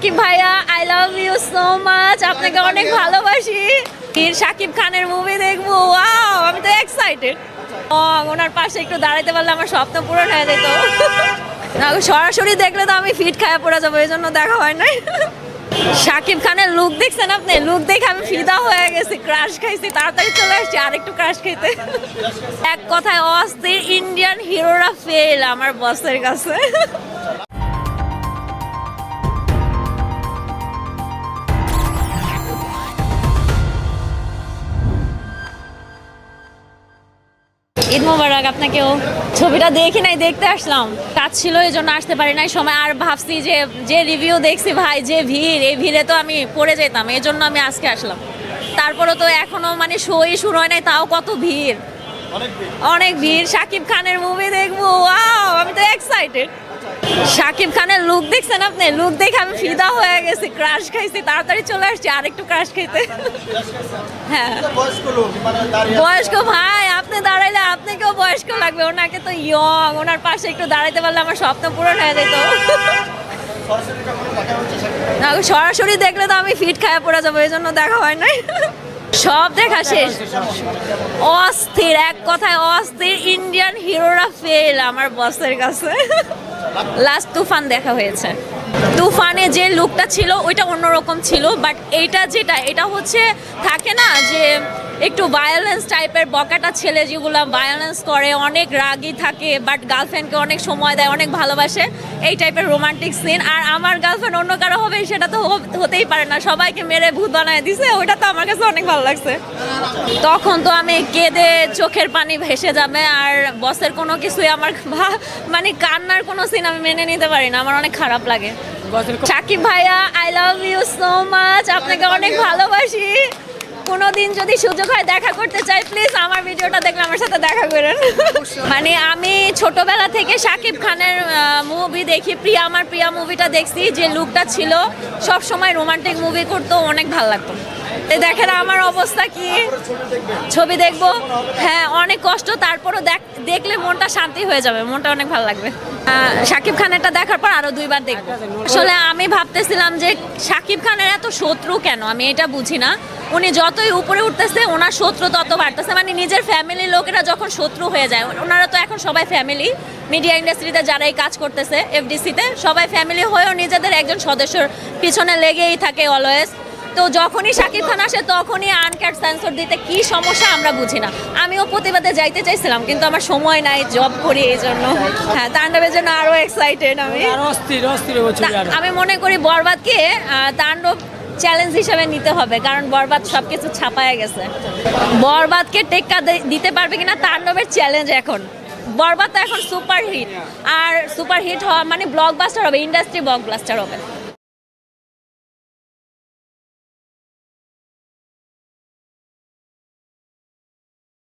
সাকিব ভাইয়া I love you so much আপনাকে অনেক ভালোবাসি। সাকিব খানের মুভি দেখব। ওয়াও আমি তো এক্সাইটেড ও ওনার পাশে একটু দাঁড়াইতে পারলে আমার স্বপ্ন পূরণ হয়ে যেত। সরাসরি দেখলে তো আমি ফিট খায়া পড়ে যাব এই জন্য দেখা হয় নাই। সাকিব খানের লুক দেখছেন আপনি? লুক দেখে আমি ফিদা হয়ে গেছি ক্রাশ খাইছি তাড়াতাড়ি চলে আসছি আরেকটু ক্রাশ খাইতে। এক কথায় অস্থির ইন্ডিয়ান হিরোরা ফেল আমার বসের কাছে। ঈদ মোবারক আপনাকেও। ছবিটা দেখি নাই, দেখতে আসলাম। কাজ ছিল এই জন্য আসতে পারি নাই। সময় আর ভাবছি যে যে রিভিউ দেখছি ভাই, যে ভিড়, এই ভিড়ে তো আমি পড়ে যেতাম এই জন্য আমি আজকে আসলাম। তারপরে তো এখনও মানে শোই শুরু হয় নাই, তাও কত ভিড়। অনেক ভিড়। শাকিব খানের মুভি দেখব। ওয়াও আমি তো এক্সাইটেড শাকিব খানের লুক দেখছেন আপনি? লুক দেখে আমি ফিদা হয়ে গেছি। ক্রাশ খাইছি তাড়াতাড়ি চলে আসছি আরেকটু ক্রাশ খাইতে। হ্যাঁ। বয়স্ক মানে বয়স্ক ভাই আপনি দাঁড়াইলে আপনাকেও বয়স্ক লাগবে। ওনাকে তো ইয়ং ওনার পাশে একটু দাঁড়াইতে পারলে আমার স্বপ্ন পূরণ হয়ে যেত। সরাসরি দেখলে তো আমি ফিট খায়া পড়ে যাব এই জন্য দেখা হয় নাই। সব দেখা শেষ। অস্থির এক কথায় অস্থির ইন্ডিয়ান হিরোরা ফেল আমার বসের কাছে। লাস্ট তুফান দেখা হয়েছে। তুফানে যে লুকটা ছিল, ওইটা অন্যরকম ছিল বাট এইটা যেটা, এটা হচ্ছে, থাকে না যে একটু ভায়োলেন্স টাইপের বকাটা ছেলে যেগুলো ভায়োলেন্স করে, অনেক রাগী থাকে বাট গার্লফ্রেন্ডকে অনেক সময় দেয়, অনেক ভালোবাসে, এই টাইপের রোমান্টিক সিন আর আমার গার্লফ্রেন্ড অন্য কারও হবে, সেটা তো হতেই পারে না, সবাইকে মেরে ভূত বানায় দিছে, ওইটা তো আমার কাছে অনেক ভালো লাগছে। তখন তো আমি কেঁদে চোখের পানি ভেসে যাবে, আর বসের কোনো কিছুই আমার মানে কান্নার কোনো সিন আমি মেনে নিতে পারি না, আমার অনেক খারাপ লাগে। সাকিব ভাইয়া I love you so much আপনাকে অনেক ভালোবাসি। কোনোদিন যদি সুযোগ হয় দেখা করতে চাই প্লিজ আমার ভিডিওটা দেখলে আমার সাথে দেখা করেন। মানে আমি ছোটবেলা থেকে সাকিব খানের মুভি দেখি। প্রিয়া আমার প্রিয়া মুভিটা দেখছি যে লুকটা ছিল সব সময় রোমান্টিক মুভি করতো অনেক ভালো লাগতো। দেখেন আমার অবস্থা কি? ছবি দেখব। হ্যাঁ অনেক কষ্ট। তারপরও দেখ, দেখলে মনটা শান্তি হয়ে যাবে। মনটা অনেক ভালো লাগবে। শাকিব খানেরটা দেখার পর আরও দুইবার দেখব। আসলে আমি ভাবতেছিলাম যে শাকিব খানের এত শত্রু কেন? আমি এটা বুঝি না। উনি যতই উপরে উঠতেছে, ওনার শত্রু তত বাড়তেছে। মানে নিজের ফ্যামিলির লোকেরা যখন শত্রু হয়ে যায়, ওনারা তো এখন সবাই ফ্যামিলি মিডিয়া ইন্ডাস্ট্রিতে যারাই কাজ করতেছে এফডিসিতে সবাই ফ্যামিলি হয়েও নিজেদের একজন সদস্যর পিছনে লেগেই থাকে অলওয়েজ তো যখনই শাকিব খান আসে তখনই আনক্যাট সেন্সর দিতে কি সমস্যা আমরা বুঝি না। আমিও প্রতিবাদে যাইতে চাইছিলাম কিন্তু আমার সময় নাই জব করি এই জন্য। হ্যাঁ তাণ্ডবের জন্য আরও এক্সাইটেড আমি। আমি মনে করি বরবাদকে তাণ্ডব চ্যালেঞ্জ হিসেবে নিতে হবে কারণ বরবাদ সব কিছু ছাপায় গেছে। বরবাদকে টেক্কা দিতে পারবে কিনা তাণ্ডবের চ্যালেঞ্জ এখন। বরবাদ তো এখন সুপার হিট আর সুপার হিট হওয়া মানে ব্লকবাস্টার হবে ইন্ডাস্ট্রি ব্লকবাস্টার হবে।